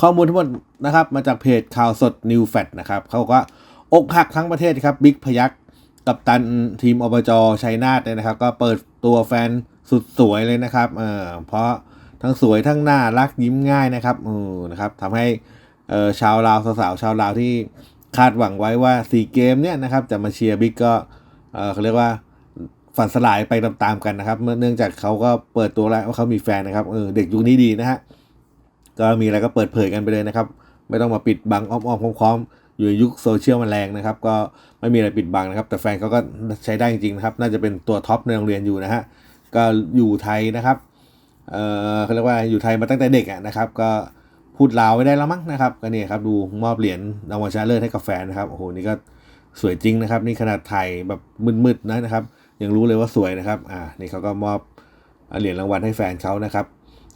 ข้อมูลทั้งหมดนะครับมาจากเพจข่าวสด New f a t นะครับเขาบอกว่าอกหักทั้งประเทศครับบิ๊กพยักกับตันทีมอบจชัยนาทเนี่ยนะครับ ก็เปิดตัวแฟนสุดสวยเลยนะครับเออเพราะทั้งสวยทั้งน่ารักยิ้มง่ายนะครับเออนะครับทำให้เออชาวลาวสาวๆชาวลาวที่คาดหวังไว้ว่าสี่เกมเนี่ยนะครับจะมาเชียร์บิ๊กก็เออเขาเรียกว่าฝันสลายไปตามๆกันนะครับเนื่องจากเขาก็เปิดตัวแล้วว่าเขามีแฟนนะครับเออเด็กยุคนี้ดีนะฮะ ก็มีอะไรก็เปิดเผยกันไปเลยนะครับ ไม่ต้องมาปิดบังอ้อมๆค้อมๆอยู่ในยุคโซเชียลมันแรงนะครับ ก็ไม่มีอะไรปิดบังนะครับ แต่แฟนเขาก็ใช้ได้จริงๆนะครับ น่าจะเป็นตัวท็อปในโรงเรียนอยู่นะฮะก็อยู่ไทยนะครับเออเขาเรียกว่าอยู่ไทยมาตั้งแต่เด็กอะนะครับ ก็พูดลาวไม่ได้แล้วมั้งนะครับก็นี่ครับดูมอบเหรียญรางวัลชนะเลิศให้กับแฟนนะครับโอ้โหนี่ก็สวยจริงนะครับ นี่ขนาดไทยแบบมืดๆนะนะครับ ยังรู้เลยว่าสวยนะครับอ่านี่เขาก็มอบเหรียญรางวัลให้แฟนเขานะครับ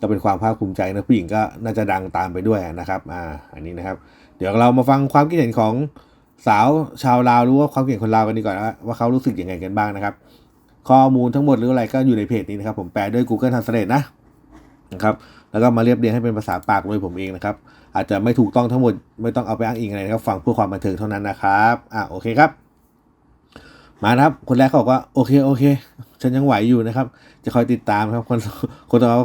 ก็เป็นความภาคภูมิใจนะผู้หญิงก็น่าจะดังตามไปด้วยนะครับอ่าอันนี้นะครับ เดี๋ยวเรามาฟังความคิดเห็นของสาวชาวลาวรู้ว่าความคิดเห็นคนลาวกันดีก่อนนะว่าเขารู้สึกยังไงกันบ้างนะครับ ข้อมูลทั้งหมดหรืออะไรก็อยู่ในเพจนี้นะครับ ผมแปลด้วย Google Translate นะนะครับแล้วก็มาเรียบเรียงให้เป็นภาษาปากโดยผมเองนะครับ อาจจะไม่ถูกต้องทั้งหมดไม่ต้องเอาไปอ้างอิงอะไรนะครับ ฟังเพื่อความบันเทิงเท่านั้นนะครับอ่าโอเคครับ มาครับ คนแรกเขาบอกว่าโอเคโอเค ฉันยังไหวอยู่นะครับ จะคอยติดตามครับ คนคนต่อมา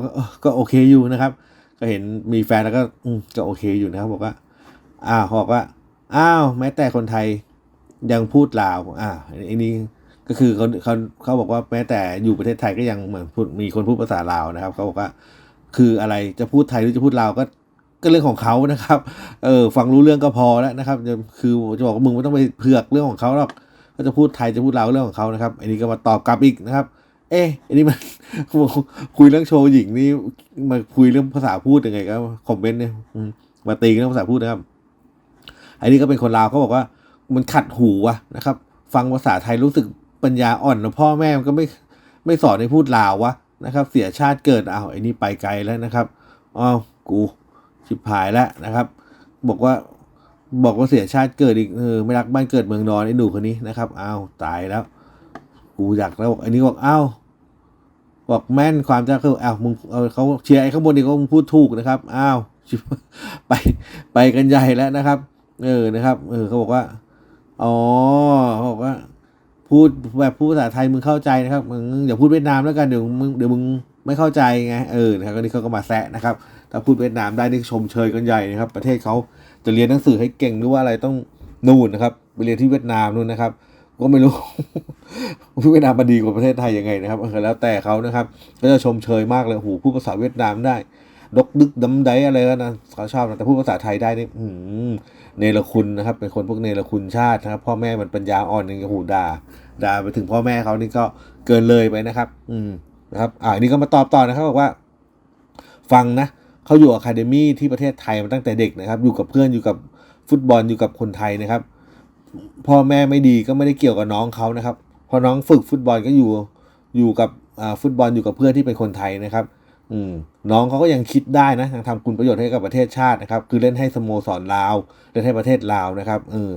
ก็โอเคอยู่นะครับ ก็เห็นมีแฟนแล้วก็อืมก็โอเคอยู่นะครับ บอกว่าอ้าวบอกว่าอ้าวแม้แต่คนไทยยังพูดลาวอ่าอันนี้ก็คือเขาเขาเขาบอกว่าแม้แต่อยู่ประเทศไทยก็ยังเหมือนพูดมีคนพูดภาษาลาวนะครับเขาบอกว่า คืออะไรจะพูดไทยหรือจะพูดลาวก็ก็เรื่องของเขานะครับ เออฟังรู้เรื่องก็พอแล้วนะครับ คือจะบอกว่ามึงไม่ต้องไปเผือกเรื่องของเขาหรอก ก็จะพูดไทยจะพูดลาวเรื่องของเขานะครับ อันนี้ก็มาตอบกลับอีกนะครับ เอ๊ะอันนี้มันคุยเรื่องโชว์หญิงนี่มาคุยเรื่องภาษาพูดยังไงก็คอมเมนต์เนี่ยมาตีกันเรื่องภาษาพูดนะครับ อันนี้ก็เป็นคนลาวเขาบอกว่า มันขัดหูอะนะครับ ฟังภาษาไทยรู้สึกปัญญาอ่อนนะพ่อแม่มันก็ไม่ไม่สอนให้พูดลาววะนะครับ เสียชาติเกิดอ้าวไอ้นี่ไปไกลแล้วนะครับอ้าวกูชิบหายแล้วนะครับ บอกว่า บอกว่าเสียชาติเกิดอีกเออไม่รักบ้านเกิดเมืองนอนไอ้หนูคนนี้นะครับอ้าวตายแล้ว กูอยากแล้วบอกอันนี้บอกอ้าวบอกแม่นความจะคืออ้าวมึงเขาเชียร์ไอ้ข้างบนนี่ก็มึงพูดถูกนะครับอ้าวไปไปกันใหญ่แล้วนะครับ เออนะครับ เออเขาบอกว่าอ๋อเขาบอกว่า พูดแบบพูดภาษาไทยมึงเข้าใจนะครับมึงอย่าพูดเวียดนามแล้วกันเดี๋ยวมึงเดี๋ยวมึงไม่เข้าใจไงเออนะครับก็นี่เขาก็มาแซะนะครับ ถ้าพูดเวียดนามได้นี่ชมเชยกันใหญ่นะครับ ประเทศเขา จะเรียนหนังสือให้เก่งหรือว่าอะไรต้องนู่นนะครับไปเรียนที่เวียดนามนู่นนะครับ ก็ไม่รู้เวียดนามมันดีกว่าประเทศไทยยังไงนะครับเออแล้วแต่เขานะครับ ก็จะชมเชยมากเลยโอ้โหพูดภาษาเวียดนามได้ดกดึกดำไดอะไรก็นะเขาชอบนะแต่พูดภาษาไทยได้นี่อืเนรคุณนะครับ เป็นคนพวกเนรคุณชาตินะครับ พ่อแม่มันปัญญาอ่อนนี่โอ้โหด่าด่าไปถึงพ่อแม่เขานี่ก็เกินเลยไปนะครับ อืมนะครับ อ่านี่ก็มาตอบต่อนะครับบอกว่า ฟังนะ เขาอยู่อะคาเดมี่ที่ประเทศไทยมาตั้งแต่เด็กนะครับ อยู่กับเพื่อนอยู่กับฟุตบอลอยู่กับคนไทยนะครับ พ่อแม่ไม่ดีก็ไม่ได้เกี่ยวกับน้องเขานะครับ พอน้องฝึกฟุตบอลก็อยู่อยู่กับฟุตบอลอยู่กับเพื่อนที่เป็นคนไทยนะครับอืมน้องเขาก็ยังคิดได้นะยังทำคุณประโยชน์ให้กับประเทศชาตินะครับ คือเล่นให้สโมสรลาวเล่นให้ประเทศลาวนะครับเออ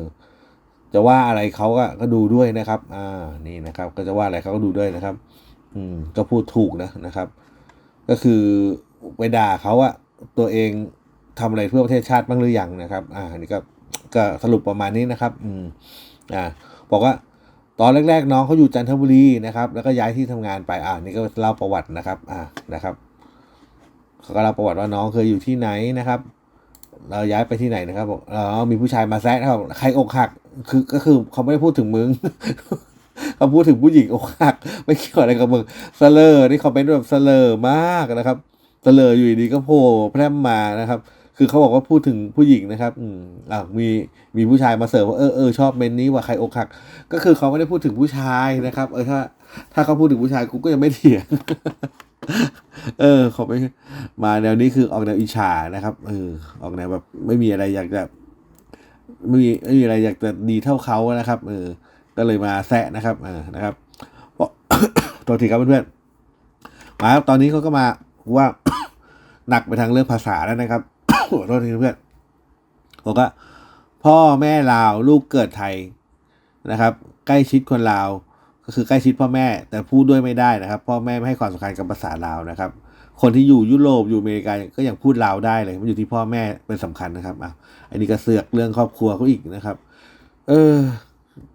จะว่าอะไรเขาก็ก็ดูด้วยนะครับ อ่านี่นะครับ ก็จะว่าอะไรเขาก็ดูด้วยนะครับ อืมก็พูดถูกนะนะครับ ก็คือ ไปด่าเขาอะตัวเองทำอะไรเพื่อประเทศชาติบ้างหรือยังนะครับ อ่านนี้ก็ก็สรุปประมาณนี้นะครับ อืมอ่า บอกว่าตอนแรกๆน้องเขาอยู่จันทบุรีนะครับ แล้วก็ย้ายที่ทำงานไป อ่านี่ก็เล่าประวัตินะครับ อ่านะครับเขาก็เล่าประวัติว่าน้องเคยอยู่ที่ไหนนะครับ เราย้ายไปที่ไหนนะครับบอกอ๋อมีผู้ชายมาแซะนะครับใครอกหัก คือก็คือเขาไม่ได้พูดถึงมึงเขาพูดถึงผู้หญิงอกหัก ไม่เกี่ยวอะไรกับมึงเสลอนี่เขาเป็นแบบเสลอมากนะครับ เลออยู่ดีก็โผล่แพร่มมานะครับ คือเขาบอกว่าพูดถึงผู้หญิงนะครับ อืมอ่ามีมีผู้ชายมาเสิร์ฟว่าเออเออชอบเมนนี้ว่าใครอกหัก ก็คือเขาไม่ได้พูดถึงผู้ชายนะครับ เออถ้า ถ้าเขาพูดถึงผู้ชายกูก็ยังไม่เถียงเออเขาไปมาแนวนี้คือออกแนวอิจฉานะครับเออออกแนวแบบไม่มีอะไรอยากจะไม่มีไม่มีอะไรอยากจะดีเท่าเขานะครับ เออ ก็เลยมาแซะนะครับเออนะครับตัวทีครับเพื่อนๆมาครับตอนนี้เขาก็มาว่า หนักไปทางเรื่องภาษาแล้วนะครับขอโทษทีเพื่อนบอกว่าพ่อแม่ลาวลูกเกิดไทยนะครับ ใกล้ชิดคนลาวก็คือใกล้ชิดพ่อแม่แต่พูดด้วยไม่ได้นะครับ พ่อแม่ไม่ให้ความสำคัญกับภาษาลาวนะครับ คนที่อยู่ยุโรปอยู่อเมริกาก็ยังพูดลาวได้เลยมันอยู่ที่พ่อแม่เป็นสำคัญนะครับอะอันนี้ก็เสือกเรื่องครอบครัวเขาอีกนะครับ เออ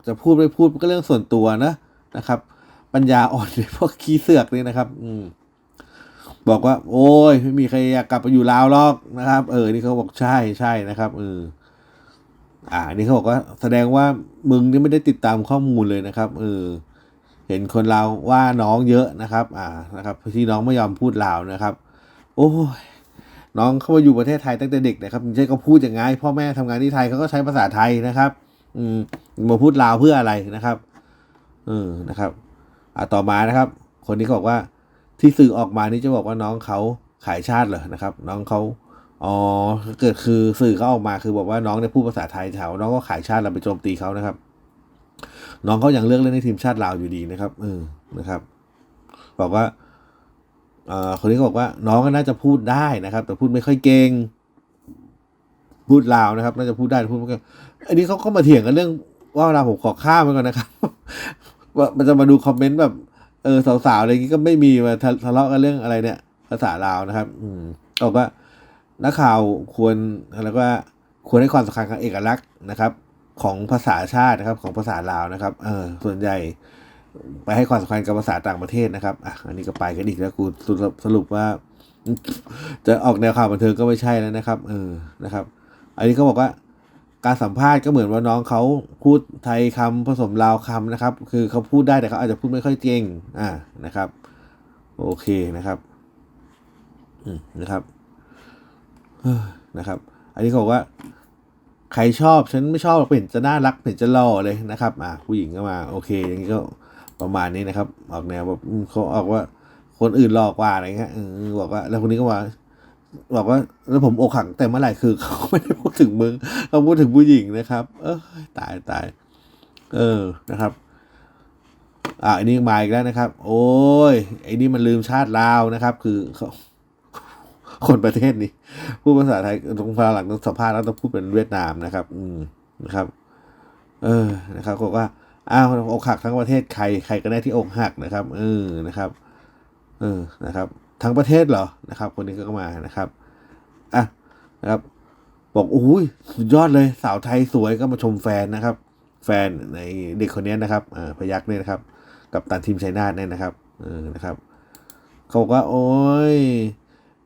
จะพูดไม่พูดก็เรื่องส่วนตัวนะนะครับ ปัญญาอ่อนในพวกขี้เสือกนี่นะครับ อืม บอกว่า โอ้ยไม่มีใครอยากกลับไปอยู่ลาวหรอกนะครับ เออ นี่เขาบอกใช่ใช่นะครับเอออ่า นี่เขาบอกว่า แสดงว่ามึงนี่ไม่ได้ติดตามข้อมูลเลยนะครับ เออ เห็นคนลาวว่าน้องเยอะนะครับ อ่านะครับที่น้องไม่ยอมพูดลาวนะครับ โอ้ยน้องเข้ามาอยู่ประเทศไทยตั้งแต่เด็กนะครับไม่ใช่ก็พูดอย่างไงพ่อแม่ทำงานที่ไทยเขาก็ใช้ภาษาไทยนะครับ อืมมาพูดลาวเพื่ออะไรนะครับ เออนะครับ อ่าต่อมานะครับ คนนี้เขาบอกว่า ที่สื่อออกมานี่จะบอกว่าน้องเขาขายชาติเหรอนะครับ น้องเขาอ๋อเกิดคือสื่อเขาออกมาคือบอกว่าน้องเนี่ยพูดภาษาไทยแถวน้องก็ขายชาติเราไปโจมตีเขานะครับ น้องเขายังเลือกเล่นในทีมชาติลาวอยู่ดีนะครับเออนะครับ บอกว่าเอ่อคนนี้ก็บอกว่า น้องก็น่าจะพูดได้นะครับ แต่พูดไม่ค่อยเก่งพูดลาวนะครับ น่าจะพูดได้พูดไม่ค่อยอันนี้เขาก็มาเถียงกันเรื่องว่าเราผมขอข้ามไปก่อนนะครับว่ามันจะมาดูคอมเมนต์แบบ เออสาวๆอะไรอย่างงี้ก็ไม่มีมาทะเลาะกันเรื่องอะไรเนี่ย ภาษาลาวนะครับ อืมบอกว่านักข่าวควรแล้วก็ควรให้ความสำคัญกับเอกลักษณ์นะครับ ของภาษาชาตินะครับ ของภาษาลาวนะครับ เออส่วนใหญ่ ไปให้ความสำคัญกับภาษาต่างประเทศนะครับอะอันนี้ก็ไปกันอีกแล้วกูสรุปสรุปว่า จะออกแนวข่าวบันเทิงก็ไม่ใช่แล้วนะครับ เออนะครับ อันนี้เขาบอกว่า การสัมภาษณ์ก็เหมือนว่าน้องเขาพูดไทยคำผสมลาวคำนะครับ คือเขาพูดได้แต่เขาอาจจะพูดไม่ค่อยเก่งอ่านะครับ โอเคนะครับอืมนะครับนะครับ อันนี้เขาบอกว่าใครชอบฉันไม่ชอบเห็นจะน่ารักเห็นจะหล่อเลยนะครับอ่าผู้หญิงก็มา โอเค อย่างนี้ก็ประมาณนี้นะครับ ออกแนวแบบเขาออกว่าคนอื่นหลอกว่าอะไรเงี้ยบอกว่า แล้วคนนี้ก็ว่า บอกว่าแล้วผมอกหักแต่เมื่อไหร่คือเขาไม่ได้พูดถึงมึงเขาพูดถึงผู้หญิงนะครับ เออตายตายเออนะครับ อ่าอันนี้มาอีกแล้วนะครับ โอ้ยไอ้นี่มันลืมชาติลาวนะครับ คือเขาคนประเทศนี้พูดภาษาไทยตรงฝรั่งต้องสัมภาษณ์แล้วต้องพูดเป็นเวียดนามนะครับ อืมนะครับ เออนะครับบอกว่าอ้าวอกหักทั้งประเทศใครใครก็ได้ที่อกหักนะครับเออนะครับ เออนะครับ ทั้งประเทศเหรอนะครับ คนนี้ก็มานะครับอะนะครับ บอกโอ้ยสุดยอดเลยสาวไทยสวยก็มาชมแฟนนะครับ แฟนในเด็กคนนี้นะครับอ่าพยักเนี่ยนะครับ กับตันทีมชัยนาทเนี่ยนะครับเออนะครับเขาบอกว่าโอ้ย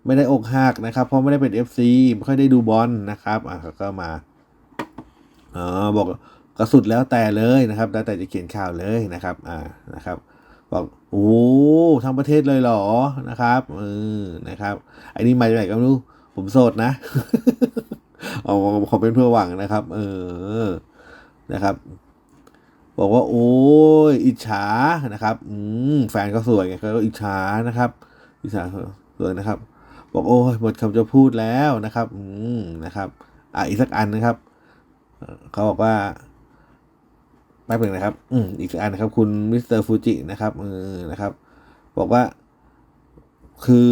ไม่ได้อกหักนะครับ เพราะไม่ได้เป็น FC ไม่ค่อยได้ดูบอลนะครับอะเขาก็มาอ๋อบอกก็สุดแล้วแต่เลยนะครับ แล้วแต่จะเขียนข่าวเลยนะครับ อ่านะครับ บอกโอ้ทั้งประเทศเลยเหรอนะครับเออนะครับอันนี้มาจากไหนก็ไม่รู้ผมโสดนะเอาขอเป็นเพื่อหวังนะครับ เออนะครับ บอกว่า โอ้ยอิจฉานะครับ อืมแฟนก็สวยไงก็อิจฉานะครับ อิจฉาสวยนะครับ บอกโอ้ยหมดคำจะพูดแล้วนะครับ อืมนะครับ อะอีกสักอันนะครับเขาบอกว่า แป๊บหนึ่งนะครับ อืมอีกอันนะครับ คุณมิสเตอร์ฟูจินะครับเออนะครับ บอกว่า คือ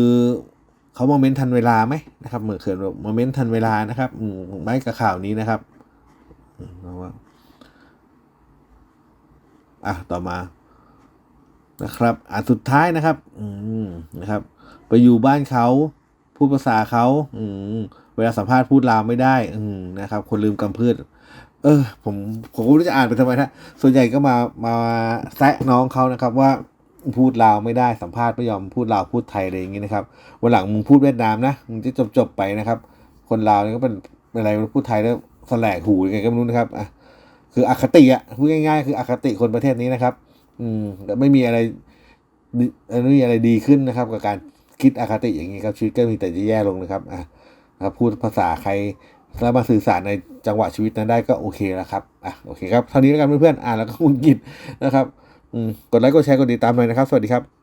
เขาโมเมนต์ทันเวลาไหมนะครับเหมือนเขินแบบโมเมนต์ทันเวลานะครับอืมไม่กับข่าวนี้นะครับอืมเราว่าอะต่อมานะครับอะสุดท้ายนะครับ อืมนะครับ ไปอยู่บ้านเขาพูดภาษาเขาอืมเวลาสัมภาษณ์พูดลาวไม่ได้ อืมนะครับ คนลืมกำพืช เออ ผมผมก็ไม่รู้จะอ่านไปทำไมนะส่วนใหญ่ก็มามาแซะน้องเขานะครับ ว่าพูดลาวไม่ได้สัมภาษณ์ไม่ยอมพูดลาวพูดไทยอะไรอย่างงี้นะครับวันหลังมึงพูดเวียดนามนะมึงจะจบจบไปนะครับ คนลาวนี่ก็เป็นเป็นอะไรพูดไทยแล้วแสลกหูยังไงก็ไม่รู้นะครับอะคืออคติอะพูดง่ายๆ คืออคติคนประเทศนี้นะครับ อืมไม่มีอะไรดีไม่มีอะไรดีขึ้นนะครับ กับการคิดอคติอย่างนี้ครับชีวิตก็มีแต่จะแย่ลงนะครับอะนะครับพูดภาษาใคร แล้วมาสื่อสารในจังหวะชีวิตนั้นได้ก็โอเคแล้วครับอะโอเคครับเท่านี้แล้วกันเพื่อนๆอ่านแล้วก็มุนกินนะครับอืมกดไลค์กดแชร์กดติดตามหน่อยนะครับ สวัสดีครับ